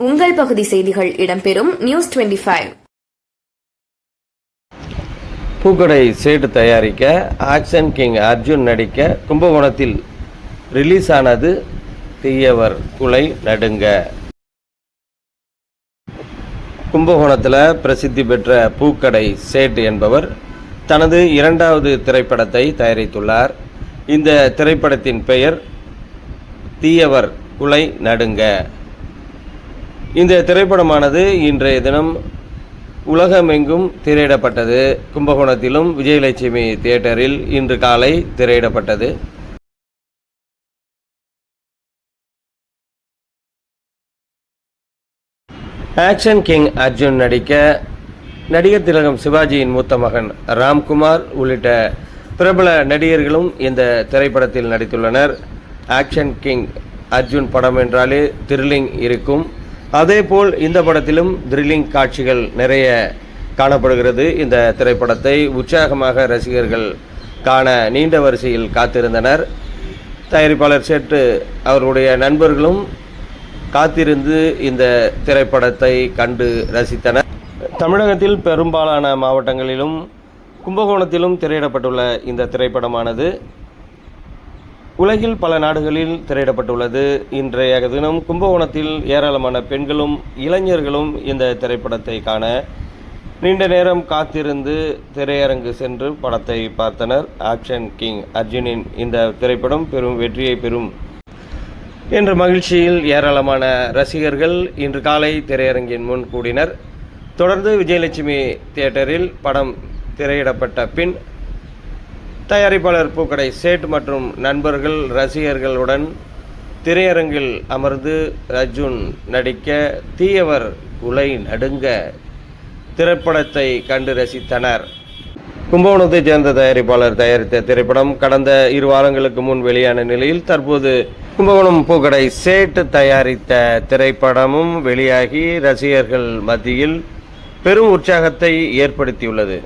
உங்கள் பகுதி செய்திகள் இடம்பெறும் நியூஸ் 25 பூக்கடை சேட்டு தயாரிக்க ஆக்ஷன் கிங் அர்ஜுன் நடிக்க கும்பகோணத்தில் ரிலீஸ் ஆனது தீயவர் குலை நடுங்க. கும்பகோணத்தில் பிரசித்தி பெற்ற பூக்கடை சேட் என்பவர் தனது இரண்டாவது திரைப்படத்தை தயாரித்துள்ளார். இந்த திரைப்படத்தின் பெயர் தீயவர் குலை நடுங்க. இந்த திரைப்படமானது இன்றைய தினம் உலகமெங்கும் திரையிடப்பட்டது. கும்பகோணத்திலும் விஜயலட்சுமி தியேட்டரில் இன்று காலை திரையிடப்பட்டது. ஆக்ஷன் கிங் அர்ஜுன் நடிக்க நடிகர் திலகம் சிவாஜியின் மூத்த மகன் ராம்குமார் உள்ளிட்ட பிரபல நடிகர்களும் இந்த திரைப்படத்தில் நடித்துள்ளனர். ஆக்ஷன் கிங் அர்ஜுன் படம் என்றாலே த்ரில்லிங் இருக்கும். அதேபோல் இந்த படத்திலும் த்ரில்லிங் காட்சிகள் நிறைய காணப்படுகிறது. இந்த திரைப்படத்தை உற்சாகமாக ரசிகர்கள் காண நீண்ட வரிசையில் காத்திருந்தனர். தயாரிப்பாளர் சேட்டு அவருடைய நண்பர்களும் காத்திருந்து இந்த திரைப்படத்தை கண்டு ரசித்தனர். தமிழகத்தில் பெரும்பாலான மாவட்டங்களிலும் கும்பகோணத்திலும் திரையிடப்பட்டுள்ள இந்த திரைப்படமானது உலகில் பல நாடுகளில் திரையிடப்பட்டுள்ளது. இன்றைய தினம் கும்பகோணத்தில் ஏராளமான பெண்களும் இளைஞர்களும் இந்த திரைப்படத்தை காண நீண்ட நேரம் காத்திருந்து திரையரங்கு சென்று படத்தை பார்த்தனர். ஆக்ஷன் கிங் அர்ஜுனின் இந்த திரைப்படம் பெரும் வெற்றியை பெறும் என்ற மகிழ்ச்சியில் ஏராளமான ரசிகர்கள் இன்று காலை திரையரங்கின் முன் கூடினர். தொடர்ந்து விஜயலட்சுமி தியேட்டரில் படம் திரையிடப்பட்ட பின் தயாரிப்பாளர் பூக்கடை சேட் மற்றும் நண்பர்கள் ரசிகர்களுடன் திரையரங்கில் அமர்ந்து அர்ஜுன் நடிக்க தீயவர் உலை நடுங்க திரைப்படத்தை கண்டு ரசித்தனர். கும்பகோணத்தைச் சேர்ந்த தயாரிப்பாளர் தயாரித்த திரைப்படம் கடந்த இரு வாரங்களுக்கு முன் வெளியான நிலையில் தற்போது கும்பகோணம் பூக்கடை சேட்டு தயாரித்த திரைப்படமும் வெளியாகி ரசிகர்கள் மத்தியில் பெரும் உற்சாகத்தை ஏற்படுத்தியுள்ளது.